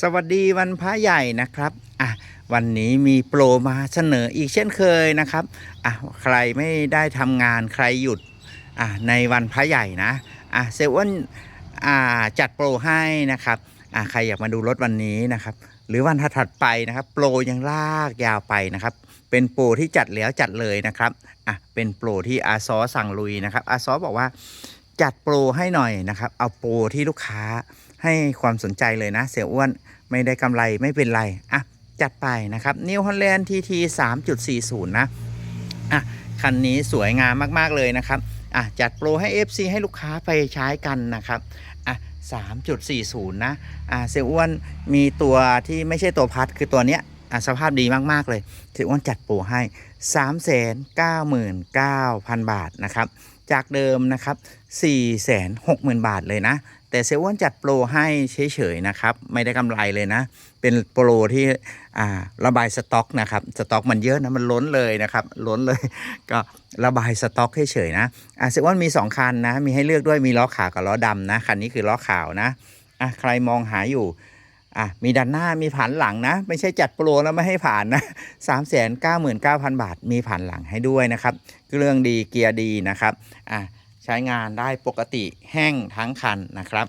สวัสดีวันพระใหญ่นะครับอะวันนี้มีโปรมาเสนออีกเช่นเคยนะครับอะใครไม่ได้ทำงานใครหยุดอะในวันพระใหญ่นะอะเซเว่นอ่าจัดโปรให้นะครับอะใครอยากมาดูรถวันนี้นะครับ หรือวันถัดไปนะครับ โปรยังลากยาวไปนะครับ เป็นโปรที่จัดแล้วจัดเลยนะครับอะเป็นโปรที่อาซอสั่งลุยนะครับอาซอบอกว่า จัดโปรให้หน่อยนะครับ เอาโปรที่ลูกค้าให้ความสนใจเลยนะ เสียอ้วนไม่ได้กำไรไม่เป็นไร อะ จัดไปนะครับนิวฮอลแลนด์ทีที3.40 นะอะคันนี้สวยงามมาก ๆ เลยนะครับอะจัดโปรให้ FC ให้ลูกค้าไปใช้กันนะครับอะ3.40 นะอะเสียอ้วนมีตัวที่ไม่ใช่ตัวพัดคือตัวเนี้ย อะสภาพดีมาก ๆ เลยเสียอ้วนจัดโปรให้ 399,000 บาทนะครับ จากเดิมนะครับ 460,000 บาทเลยนะ แต่เซเว่นจัดโปรให้เฉยๆนะครับ ไม่ได้กำไรเลยนะ เป็นโปรที่อ่าระบายสต็อกนะครับ สต็อกมันเยอะนะ มันล้นเลยนะครับ ล้นเลย ก็ระบายสต็อกเฉยๆนะอ่าเซเว่นมี 2 คันนะ มีให้เลือกด้วย มีล้อขาวกับล้อดำนะ คันนี้คือล้อขาวนะอะใครมองหาอยู่ อะมีด้านหน้ามีผ่านหลังนะ ไม่ใช่จัดโปรแล้วไม่ให้ผ่านนะ3 9 9 0 0 0บาท มีผ่านหลังให้ด้วยนะครับเครื่องดีเกียร์ดีนะครับอะใช้งานได้ปกติแห้งทั้งคันนะครับ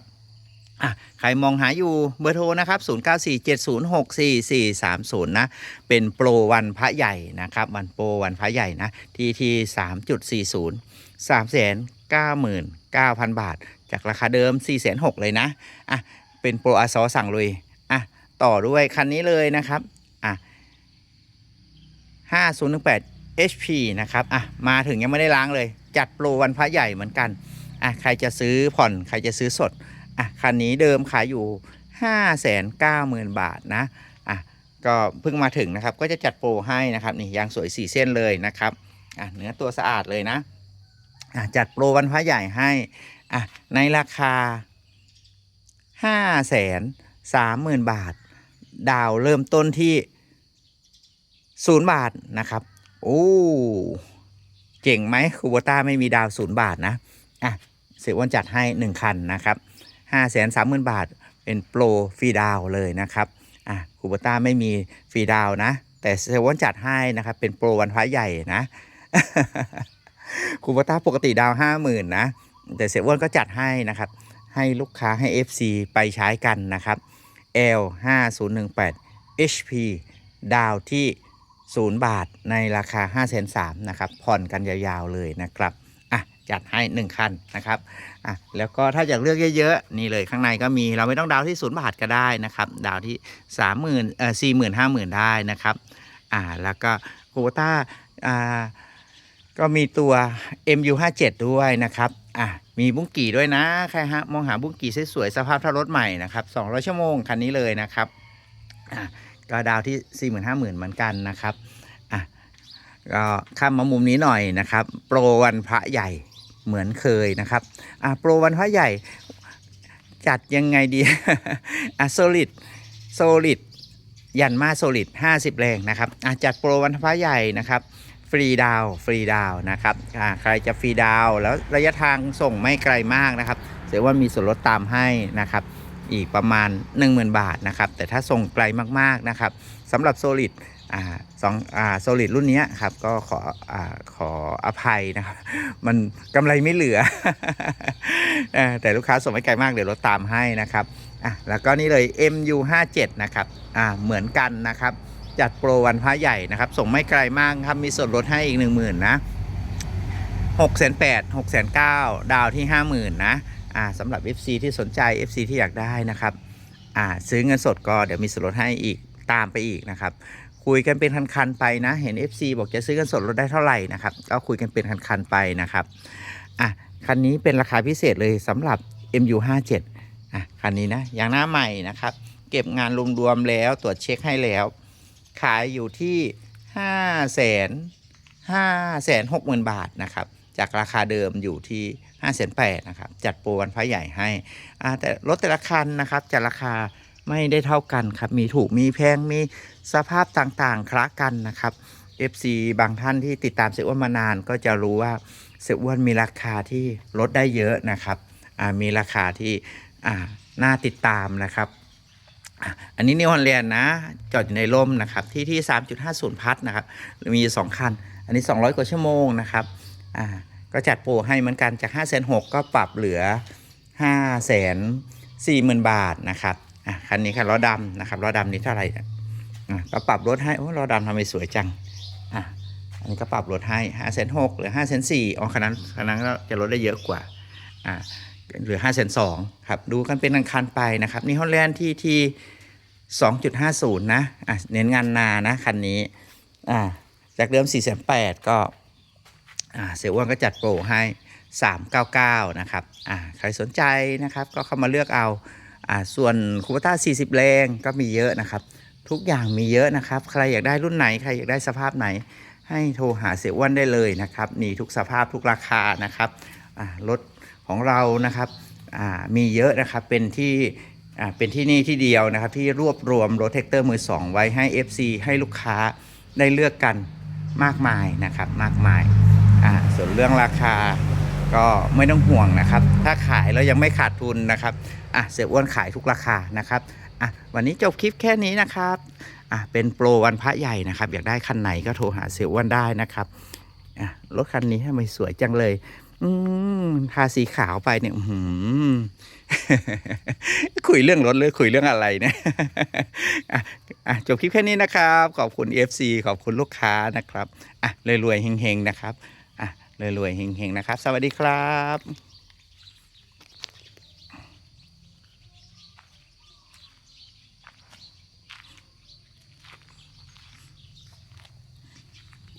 อะใครมองหาอยู่เบอร์โทรนะครับ 0947064430 นะ เป็นโปรวันพระใหญ่นะครับ วันโปรวันพระใหญ่นะ ทีที3.40 399,000 บาท จากราคาเดิม 4,600 เลยนะ อะ เป็นโปรอาซอสั่งเลย ต่อด้วยคันนี้เลยนะครับอะ5018 HP นะครับอะมาถึงยังไม่ได้ล้างเลย จัดโปรวันพระใหญ่เหมือนกันอะใครจะซื้อผ่อนใครจะซื้อสดอะคันนี้เดิมขายอยู่ 590,000 บาทนะอะก็เพิ่งมาถึงนะครับก็จะจัดโปรให้นะครับนี่ยางสวย 4 เส้นเลยนะครับอะเนื้อตัวสะอาดเลยนะอะจัดโปรวันพระใหญ่ให้อะในราคา 530,000 บาท ดาวเริ่มต้นที่0บาทนะครับ โอ้ เก่งไหมคูโบต้าไม่มีดาวศูนย์บาทนะ อะ เสียอ้วนจัดให้1คันนะครับ5 3 0 0 0 0บาทเป็นโปรฟรีดาวเลยนะครับ อะคูโบต้าไม่มีฟรีดาวนะ แต่เสียอ้วนจัดให้นะครับ เป็นโปรวันพระใหญ่นะคูโบต้าปกติดาว50,000นะ แต่เสียอ้วนก็จัดให้นะครับ ให้ลูกค้าให้ FC ไปใช้กันนะครับ L 5 0 1 8 HP ดาวที่ 0 บาทในราคา5 3 0 0 0นะครับ ผ่อนกันยาวๆเลยนะครับอะจัดให้ 1 คันนะครับอะแล้วก็ถ้าอยากเลือกเยอะๆ นี่เลยข้างในก็มีเราไม่ต้องดาวที่ 0 บาทก็ได้นะครับ ดาวที่ 30,000เอ่อ40,000 50,000 ได้นะครับอ่าแล้วก็โคต้าอ่าก็มีตัว MU57 ด้วยนะครับอะ มีบุ้งกี่ด้วยนะ ใครฮะมองหาบุ้งกี่สวยๆสภาพเท่ารถใหม่นะครับ200 ชั่วโมงคันนี้เลยนะครับก็ดาวที่ 4 5 0 0 0 0เหมือนกันนะครับอะก็ข้ามมามุมนี้หน่อยนะครับ โปรวันพระใหญ่เหมือนเคยนะครับอะโปรวันพระใหญ่จัดยังไงดีอะโซลิดโซลิดยันมาโซลิด50 แรงนะครับอะจัดโปรวันพระใหญ่นะครับ ฟรีดาวฟรีดาวนะครับใครจะฟรีดาวแล้วระยะทางส่งไม่ไกลมากนะครับเสียว่ามีส่วนลดตามให้นะครับ อีกประมาณ 10,000 บาทนะครับ แต่ถ้าส่งไกลมากๆนะครับสำหรับโซลิดสองโซลิดรุ่นนี้ครับ ก็ขออขออภัยนะครับ มันกำไรไม่เหลือ แต่ลูกค้าส่งไม่ไกลมากเดี๋ยวลดตามให้นะครับแล้วก็นี่เลย MU57 นะครับเหมือนกันนะครับ จัดโปรวันพระใหญ่นะครับ ส่งไม่ไกลมากครับ มีส่วนลดให้อีก 1 0,000 นะ6 8 0 0 0 6 9 0 0ดาวที่ 50,000 นะอ่าสำหรับ FC ที่สนใจ FC ที่อยากได้นะครับอ่าซื้อเงินสดก็เดี๋ยวมีส่วนลดให้อีกตามไปอีกนะครับ คุยกันเป็นคันๆไปนะ เห็น FC บอกจะซื้อเงินสดลดได้เท่าไหร่นะครับก็คุยกันเป็นคันๆไปนะครับอะคันนี้เป็นราคาพิเศษเลยสำหรับ MU57 อะคันนี้นะยางหน้าใหม่นะครับ เก็บงานรวมๆแล้วตรวจเช็คให้แล้ว ขายอยู่ที่ห้าแสนห้าแสนหกหมื่นบาทนะครับ จากราคาเดิมอยู่ที่ห้าแสนแปดนะครับ จัดโปรวันพระใหญ่ให้แต่รถแต่ละคันนะครับจะราคาไม่ได้เท่ากันครับ มีถูกมีแพงมีสภาพต่างๆ คละกันนะครับ FC บางท่านที่ติดตามเซอ้วนมานานก็จะรู้ว่าเซอ้วนมีราคาที่ลดได้เยอะนะครับมีราคาที่น่าติดตามนะครับ อันนี้นิวฮอลแลนด์นะ จอดอยู่ในร่มนะครับ ที่ที่ 3.50 พัทนะครับ มี 2 คัน อันนี้ 200 กว่าชั่วโมงนะครับ อ่า ก็จัดโปรให้เหมือนกันจาก 5 6 0 0 0ก็ปรับเหลือ 5 4 0 0 0 0 บาทนะครับ อะคันนี้คันล้อดำนะครับ ล้อดำนี้เท่าไหร่ อะอะก็ปรับลดให้ โอ้ ล้อดำทำไมสวยจัง อะ อันนี้ก็ปรับลดให้ 5 6 0 0 0หรือ5 4 0 0 0อ๋อคันนั้นคันนั้นก็จะลดได้เยอะกว่า อ่า หลือ5 2 0 0 0ครับดูกันเป็นคันๆไปนะครับนี่ฮอลแลนด์ที่ที่2.50 นะอะเน้นงานนานะคันนี้อ่าจากเดิม 4,800ก็อ่าเสียอ้วนก็จัดโปรให้ 399 นะครับอ่าใครสนใจนะครับก็เข้ามาเลือกเอาอ่าส่วนคูปต้า 40 แรงก็มีเยอะนะครับ ทุกอย่างมีเยอะนะครับ ใครอยากได้รุ่นไหน ใครอยากได้สภาพไหน ให้โทรหาเสียอ้วนได้เลยนะครับนี่ทุกสภาพทุกราคานะครับอ่ารถ ของเรานะครับมีเยอะนะครับเป็นที่เป็นที่นี่ที่เดียวนะครับ ที่รวบรวมรถแท็กเตอร์มือสองไว้ให้ FC ให้ลูกค้าได้เลือกกันมากมายนะครับมากมายส่วนเรื่องราคาก็ไม่ต้องห่วงนะครับ ถ้าขายแล้วยังไม่ขาดทุนนะครับอะเสียอ้วนขายทุกราคานะครับอะวันนี้จบคลิปแค่นี้นะครับอะเป็นโปรวันพระใหญ่นะครับ อยากได้คันไหนก็โทรหาเสียอ้วนได้นะครับอะรถคันนี้ทำไมสวยจังเลย อืมทาสีขาวไปเนี่ยอื้อหือคุยเรื่องรถเลยคุยเรื่องอะไรเนี่ยอะจบคลิปแค่นี้นะครับ ขอบคุณ FC ขอบคุณลูกค้านะครับอะรวยๆเฮงๆนะครับอะรวยๆเฮงๆนะครับ สวัสดีครับ